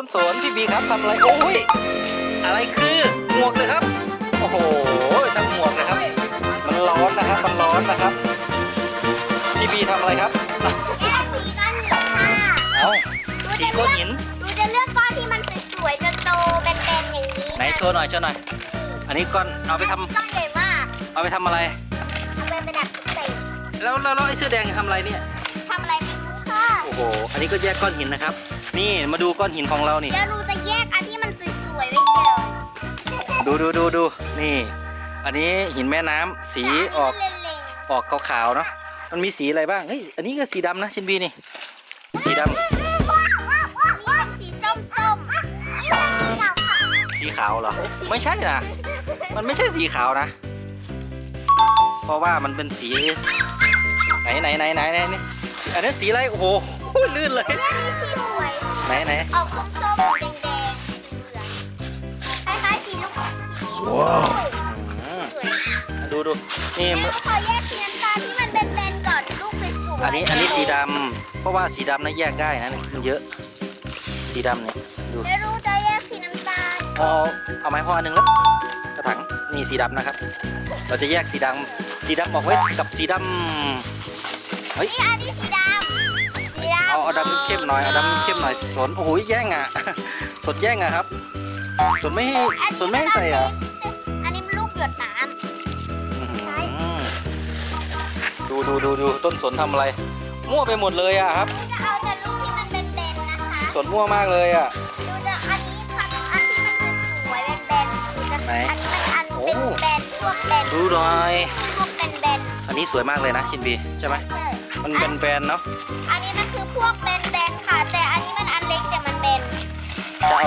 ต้นสนพี่บีครับทำอะไรโอ้ยอะไรคือหมวกเลยครับ โอ้โหทั้งหมวกเลยครับ มันร้อนนะครับ มันร้อนนะครับ พี่บีทำอะไรครับแยกสีก้อนหินค่ะเอ้าสีก้อนหินหนูจะเลือกก้อนที่มันสวยๆจะโตเป็นๆอย่างนี้ไหนโชว์หน่อยโชว์หน่อย อันนี้ก้อนเอาไปทำอันนี้ก้อนใหญ่มากเอาไปทำอะไรเอาไปประดับตกแต่งแล้วแล้วแล้วไอ้เสื้อแดงทำอะไรเนี่ยทำอะไรไม่รู้ค่ะโอ้โห อันนี้ก็แยกก้อนหินนะครับ นี่มาดูก้อนหินของเรานี่ เดี๋ยวหนูจะแยกอันที่มันสวยๆไว้ก่อนดูดูดูดูนี่ อันนี้หินแม่น้ำสีออกเล่นออกขาวๆเนาะ มันมีสีอะไรบ้าง เฮ้ย อันนี้ก็สีดำนะชินบีนี่ สีดำๆนี่เป็นสีส้มๆนี่เป็นสีขาวค่ะสีขาวเหรอ ไม่ใช่นะ มันไม่ใช่สีขาวนะ เพราะว่ามันเป็นสี ไหนไหนไหนไหนไหนนี่อันนี้สีอะไร โอ้โห ลื่นเลยเรื่องนี้สีสวยไหนไหนออกส้มๆแดงๆเหลืองๆคล้ายๆสีลูกสีว้าวอืมสวยดูดูนี่เดี๋ยวขอแยกสีน้ำตาลที่มันเป็นแบนๆก่อนลูกสวยๆอันนี้อันนี้สีดำเพราะว่าสีดำนะแยกได้นะมันเยอะ สีดำเนี่ยดูไม่รู้จะแยกสีน้ำตาลเอาเอาไม้พ่ออันหนึ่งแล้วกระถางนี่สีดำนะครับ เราจะแยกสีดำสีดำออกไว้กับสีดำเฮ้ยนี่อันนี้สีดำสีดำ เอาเอาดำเข้มหน่อยเอาดำเข้มหน่อยสนโอ้โหแย่งอะสนแย่งอะครับสนไม่ให้สนไม่ให้ใส่อะอันนี้มันลูกหยดน้อื้อหือดูดูดูดูต้นสนทำอะไร มั่วไปหมดเลยอะครับำจะเอาแต่ลูกที่มันเป็นเบนๆนะคะสนมั่วมากเลยอะดูจะอันนี้ค่ะอันที่มันสวยๆเบนๆดูจะไหนอันนี้มันอันโอ้เป็นแบนพวกแบนดูหน่อยพวกเป็นแบนอันนี้สวยมากเลยนะชินบีใช่ไหมใช่มันเป็นแบรนด์เนาะอันนี้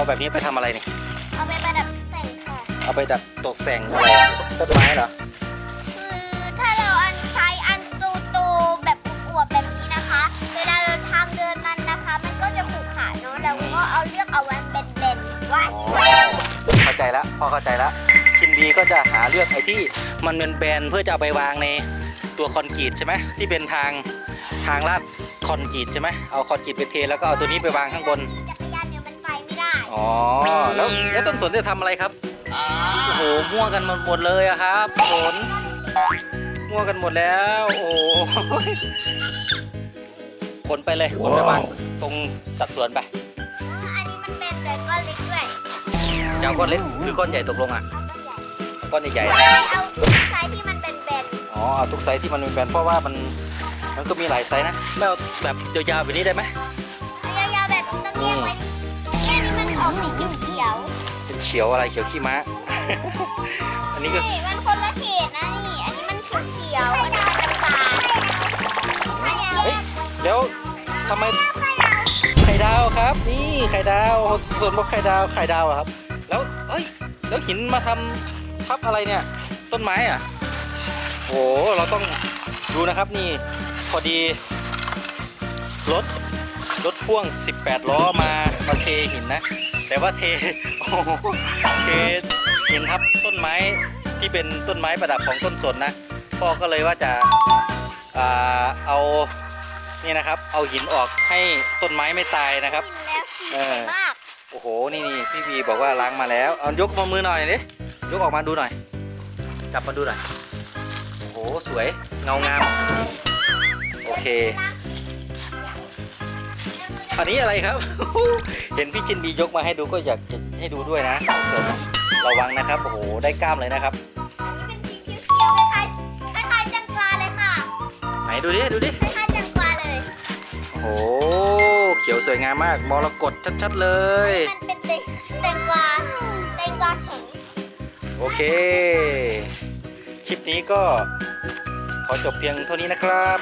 เอาแบบนี้ไปทำอะไรนี่เอาไปประดับแต่งค่ะ เอาไปดัดตกแต่งอะไรต้นไม้เหรอ คือถ้าเราอันใช้อันโตโตๆแบบอวบๆแบบนี้นะคะ เวลาเราทางเดินมันนะคะ มันก็จะผูกขาดเนาะเราก็เอาเลือกเอาวันเบนๆไว้เข้าใจแล้วพอเข้าใจแล้วชินบีก็จะหาเลือกไอ้ที่มันเป็นแบรนด์เพื่อจะเอาไปวางในตัวคอนกรีตใช่ไหมที่เป็นทางทางลาดคอนกรีตใช่ไหมเอาคอนกรีตไปเทแล้วก็เอาตัวนี้ไปวางข้างบนมี อ๋อแล้วแล้วต้นสนจะทำอะไรครับโอ้โหมั่วกันหมดหมดเลยอะครับสนมั่วกันหมดแล้ว โอ้โหขนไปเลยขนไปวางตรงตัดสวนไปเอออันนี้มันเป็นแต่ก้อนเล็กด้วยจะเอาก้อนเล็กหรือก้อนใหญ่ตกลงอะเอาก้อนใหญ่ก้อนใหญ่ๆนะเอาไซส์ที่มันเป็นแบนอ๋อเอาทุกไซส์ที่มันเป็นแบรนด์เพราะว่ามันมันก็มีหลายไซส์นะไม่เอาแบบยาวๆแบบนี้ได้ไหมๆยาวๆแบบนี้ต้องแยกไว้แยกนี่มันออกสีเขียวเป็นเขียวอะไรเขียวขี้ม้า อันนี้ๆก็นี่มันคนละเขตนะนี่ อันนี้มันเขียวๆอันนี้มันน้ำตาลอันนี้เฮ้ยแล้วทำไมไข่ดาวครับ นี่ไข่ดาวส่วนบอกไข่ดาวไข่ดาวอะครับ แล้วเอ้ยแล้วหินมาทำทับอะไรเนี่ย ต้นไม้อะโอ้โหเราต้องดูนะครับนี่พอดีรถรถพ่วง 18 ล้อมามาเทหินนะ แต่ว่าเทโอ้โหเทหินทับต้นไม้ที่เป็นต้นไม้ประดับของต้นสนนะพ่อก็เลยว่าจะอ่าเอานี่นะครับ เอาหินออกให้ต้นไม้ไม่ตายนะครับกินแล้วสีสวยมากโอ้โหนี่นี่พี่วีบอกว่าล้างมาแล้วเอายกมามือหน่อยดิยกออกมาดูหน่อย จับมาดูหน่อยโอ้โหสวยเงางามโอเค อันนี้อะไรครับ เห็นพี่จินบียกมาให้ดูก็อยากจะให้ดูด้วยนะส่วนระวังนะครับ โอ้โห ได้กล้ามเลยนะครับ อันนี้เป็นสีเขียวๆคล้ายๆคล้ายๆจังกวาเลยค่ะไหนดูดิ ดูดิ คล้ายๆจังกวาเลย โอ้โห เขียวสวยงามมาก มรกตชัดๆเลย มันเป็นแตงแตงกวาแตงกวาแข็ง โอเค คลิปนี้ก็ขอจบเพียงเท่านี้นะครับ